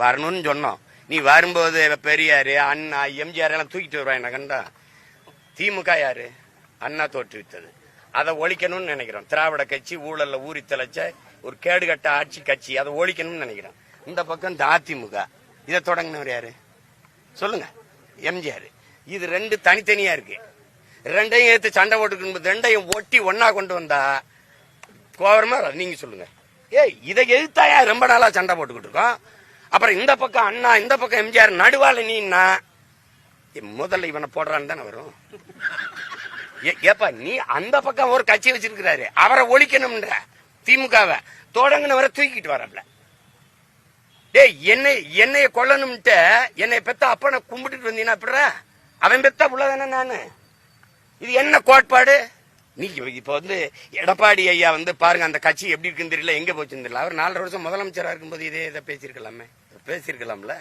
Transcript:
வரணும்னு சொன்னோம். நீ வரும்போது பெரியாரு அண்ணா எம்ஜிஆர் எல்லாம் தூக்கிட்டு வருவா என்ன கண்டா. திமுக யாரு? அண்ணா தோற்றுவித்தது அதை ஒழிக்கணும்னு நினைக்கிறோம். திராவிட கட்சி ஊழல்ல ஊறி தலைச்ச ஒரு கேடுகட்ட ஆட்சி கட்சி அதை ஒழிக்கணும்னு நினைக்கிறோம். இந்த பக்கம் இந்த அதிமுக. இதை தொடங்கினவர் யாரு? சொல்லுங்க. எம்ஜிஆர். இது ரெண்டு தனித்தனியா இருக்கு. ரெண்டையும் எடுத்து சண்டை போட்டுக்கணும். ரெண்டையும் ஒட்டி ஒன்னா கொண்டு வந்தா கோவரமா நீங்க சொல்லுங்க. ஏய் இதை எதிர்த்தாயா ரொம்ப நாளா சண்டை போட்டுக்கிட்டு இருக்கோம்? அப்புறம் இந்த பக்கம் அண்ணா இந்த பக்கம் எம்ஜிஆர் நடுவால நீன்னா முதல்ல இவனை போடுறான்னு தானே வரும்? ஏ- ஏப்பா நீ அந்த பக்கம் ஒரு கட்சி வச்சிருக்கிறாரு. அவரை ஒழிக்கணும்ன்ற திமுகவை. தொடங்கினவரை தூக்கிட்டு வரப்பல டே என்னை என்னைய கொல்லணும்ட்டு என்னை பெத்த அப்பனை கும்பிட்டுட்டு வந்தீங்கன்னா அப்படிற அவன் பெத்த உள்ளதானே நானு? இது என்ன கோட்பாடு? நீ இப்போ வந்து எடப்பாடி ஐயா வந்து பாருங்க அந்த கட்சி எப்படி இருக்குன்னு தெரியல எங்க போச்சுன்னு தெரியல. அவர் நாலரை வருஷம் முதலமைச்சரா இருக்கும்போது இதே இதை பேசியிருக்கலாமே. பேசியிருக்கலாம்ல?